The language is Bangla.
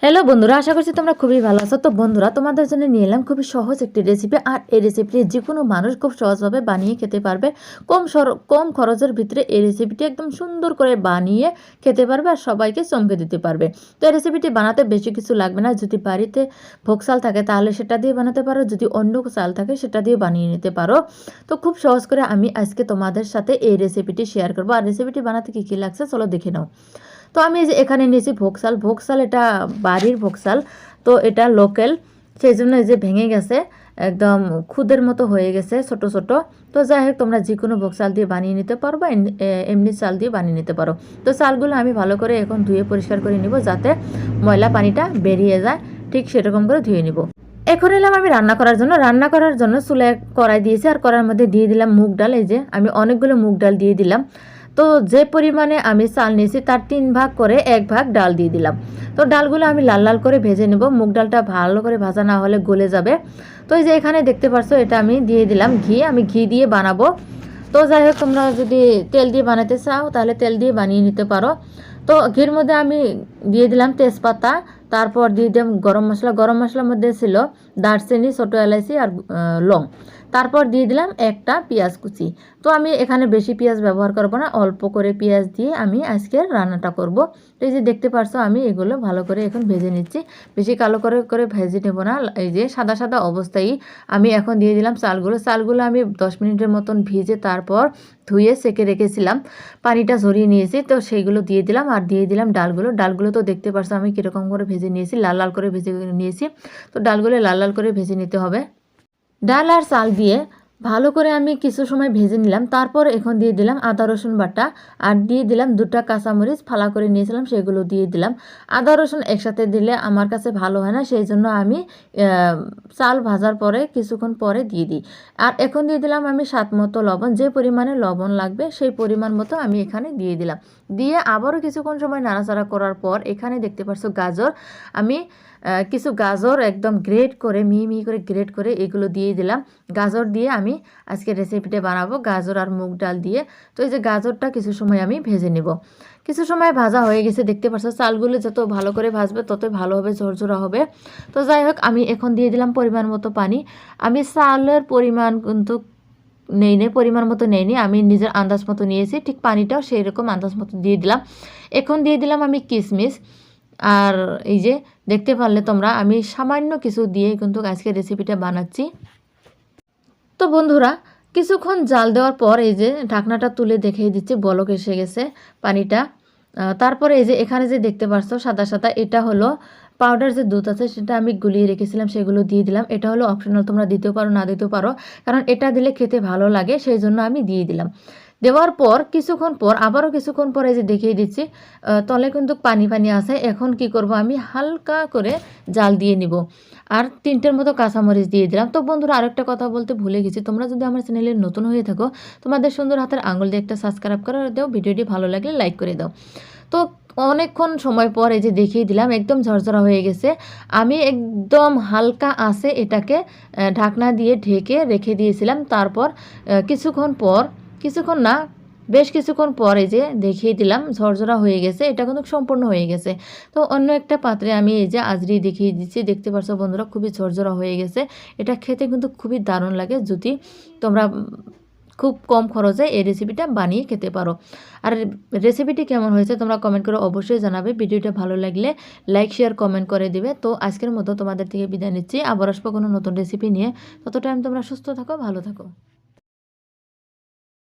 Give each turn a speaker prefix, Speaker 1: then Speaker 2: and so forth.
Speaker 1: হ্যালো বন্ধুরা, আশা করছি তোমরা খুবই ভালো আছো। তো বন্ধুরা, তোমাদের জন্য নিয়ে এলাম খুবই সহজ একটি রেসিপি আর এই রেসিপিটি যে কোনো মানুষ খুব সহজভাবে বানিয়ে খেতে পারবে। কম সর- কম খরচের ভিতরে এই রেসিপিটি একদম সুন্দর করে বানিয়ে খেতে পারবে আর সবাইকে চমকে দিতে পারবে। তো এই রেসিপিটি বানাতে বেশি কিছু লাগবে না। যদি বাড়িতে ভোগ চাল থাকে, তাহলে সেটা দিয়ে বানাতে পারো। যদি অন্য চাল থাকে, সেটা দিয়ে বানিয়ে নিতে পারো। তো খুব সহজ করে আমি আজকে তোমাদের সাথে এই রেসিপিটি শেয়ার করব। আর রেসিপিটি বানাতে কী কী লাগছে, চলো দেখে নাও। তো আমি যে এখানে নিয়েছি ভোগসাল ভোগসাল এটা বাড়ির ভোগসাল তো এটা লোকাল। সেই জন্য এই যে ভেঙে গেছে, একদম খুদের মতো হয়ে গেছে ছোট ছোট। তো যাই হোক, তোমরা যে কোনো ভোগসাল দিয়ে বানিয়ে নিতে পারো বা এমনি- চাল দিয়ে বানিয়ে নিতে পারো। তো চালগুলো আমি ভালো করে এখন ধুয়ে পরিষ্কার করে নিব যাতে ময়লা পানিটা বেরিয়ে যায়। ঠিক সেরকম করে ধুয়ে নিব। এখন এলাম আমি রান্না করার জন্য। রান্না করার জন্য চুলে কড়াই দিয়েছি। আর কড়ার মধ্যে দিয়ে দিলাম মুগ ডাল। এই যে আমি অনেকগুলো মুগ ডাল দিয়ে দিলাম। তো যে পরিমাণে আমি চাল নিয়েছি, তার তিন ভাগ করে এক ভাগ ডাল দিয়ে দিলাম। তো ডালগুলো আমি লাল লাল করে ভেজে নেব। মুগ ডালটা ভালো করে ভাজা না হলে গলে যাবে। তো এই যে এখানে দেখতে পারছ, এটা আমি দিয়ে দিলাম ঘি। আমি ঘি দিয়ে বানাবো। তো যাই হোক, তোমরা যদি তেল দিয়ে বানাতে চাও, তাহলে তেল দিয়ে বানিয়ে নিতে পারো। তো ঘির মধ্যে আমি দিয়ে দিলাম তেজপাতা। তারপর দিয়ে দিলাম গরম মশলা। গরম মশলার মধ্যে ছিল দারচিনি, ছোটো এলাচি আর লং। তারপর দিয়ে দিলাম একটা পেঁয়াজ কুচি। তো আমি এখানে বেশি পেঁয়াজ ব্যবহার করব না, অল্প করে পেঁয়াজ দিয়ে আমি আজকের রান্নাটা করব। তো এই যে দেখতে পারছ আমি এগুলো ভালো করে এখন ভেজে নিচ্ছি। বেশি কালো করে করে ভেজে নেব না, এই যে সাদা সাদা অবস্থায় আমি এখন দিয়ে দিলাম চালগুলো। চালগুলো আমি দশ মিনিটের মতন ভিজে তারপর ধুয়ে সেকে রেখেছিলাম। পানিটা ঝরিয়ে নিয়েছি, তো সেইগুলো দিয়ে দিলাম আর দিয়ে দিলাম ডালগুলো। ডালগুলো তো দেখতে পারছ আমি কীরকম করে ভেজে নিয়েছি, লাল লাল করে ভেজে নিয়েছি। তো ডালগুলো লাল লাল করে ভেজে নিতে হবে। ডাল আর চাল দিয়ে ভালো করে আমি কিছু সময় ভেজে নিলাম। তারপর এখন দিয়ে দিলাম আদা, রসুন বাটা আর দিয়ে দিলাম দুটা কাঁচামরিচ, ফালা করে নিয়েছিলাম, সেগুলো দিয়ে দিলাম। আদা, রসুন একসাথে দিলে আমার কাছে ভালো হয় না সেই জন্য আমি চাল ভাজার পরে কিছুক্ষণ পরে দিয়ে দিই। আর এখন দিয়ে দিলাম আমি স্বাদ মতো লবণ, যে পরিমাণে লবণ লাগবে সেই পরিমাণ মতো আমি এখানে দিয়ে দিলাম। দিয়ে আবারও কিছুক্ষণ সময় নাড়াচাড়া করার পর এখানে দেখতে পাচ্ছ গাজর, আমি কিছু গাজর একদম গ্রেট করে, মিহি মিহি করে গ্রেট করে এগুলো দিয়ে দিলাম। গাজর দিয়ে আমি আজকে রেসিপিটা বানাবো, গাজর আর মুগ ডাল দিয়ে। তো এই যে গাজরটা কিছু সময় আমি ভেজে নেব। কিছু সময় ভাজা হয়ে গেছে, দেখতে পাচ্ছ চালগুলো যত ভালো করে ভাজবে, ততই ভালো হবে, ঝরঝরা হবে। তো যাই হোক, আমি এখন দিয়ে দিলাম পরিমাণ মতো পানি। আমি চালের পরিমাণ কিন্তু নেই নেই পরিমাণ মতো নেইনি আমি নিজের আন্দাজ মতো নিয়েছি, ঠিক পানিটাও সেই রকম আন্দাজ মতো দিয়ে দিলাম। এখন দিয়ে দিলাম আমি কিশমিশ আর এই যে, দেখতে পারলে তোমরা, আমি সামান্য কিছু দিয়ে কিন্তু আজকে রেসিপিটা বানাচ্ছি। তো বন্ধুরা, কিছুক্ষণ জাল দেওয়ার পর এই যে ঢাকনাটা তুলে দেখিয়ে দিচ্ছি, বলক এসে গেছে পানিটা। তারপরে এই যে এখানে যে দেখতে পারছ সাদা সাদা, এটা হলো পাউডার যে দুধ আছে সেটা আমি গুলিয়ে রেখেছিলাম, সেগুলো দিয়ে দিলাম। এটা হলো অপশনাল তোমরা দিতেও পারো, না দিতেও পারো। কারণ এটা দিলে খেতে ভালো লাগে, সেই জন্য আমি দিয়ে দিলাম। দেওয়ার পর, কিছুক্ষণ পর, আবারও কিছুক্ষণ পর যে দেখিয়ে দিচ্ছি তলে কিন্তু পানি পানি আছে। এখন কি করব আমি? হালকা করে জাল দিয়ে নিব। আর তিনটের মতো কাঁচামরিচ দিয়ে দিলাম। তো বন্ধুরা, আরেকটা কথা বলতে ভুলে গেছি। তোমরা যদি আমার চ্যানেলে নতুন হয়ে থাকো, তোমাদের সুন্দর হাতের আঙুল দিয়ে একটা সাবস্ক্রাইব করে দাও, ভিডিওটি ভালো লাগলে লাইক করে দাও। তো অনেকক্ষণ সময় পর এই যে দেখিয়ে দিলাম, একদম ঝরঝরা হয়ে গেছে। আমি একদম হালকা আসে এটাকে ঢাকনা দিয়ে ঢেকে রেখে দিয়েছিলাম। তারপর কিছুক্ষণ পর কিছুক্ষণ না, বেশ কিছুক্ষণ পরে যে দেখিয়ে দিলাম, ঝরঝরা হয়ে গেছে, এটা কিন্তু সম্পূর্ণ হয়ে গেছে। তো অন্য একটা পাত্রে আমি এই যে আজরি দেখিয়ে দিচ্ছি, দেখতে পারছ বন্ধুরা, খুবই ঝরঝরা হয়ে গেছে। এটা খেতে কিন্তু খুবই দারুণ লাগে যদি তোমরা খুব কম খরচে এই রেসিপিটা বানিয়ে খেতে পারো। আর রেসিপিটি কেমন হয়েছে তোমরা কমেন্ট করে অবশ্যই জানাবে। ভিডিওটা ভালো লাগলে লাইক শেয়ার কমেন্ট করে দিবে। তো আজকের মতো তোমাদের থেকে বিদায় নিচ্ছি। আবার আসব কোনো নতুন রেসিপি নিয়ে। তত টাইম তোমরা সুস্থ থাকো, ভালো থাকো।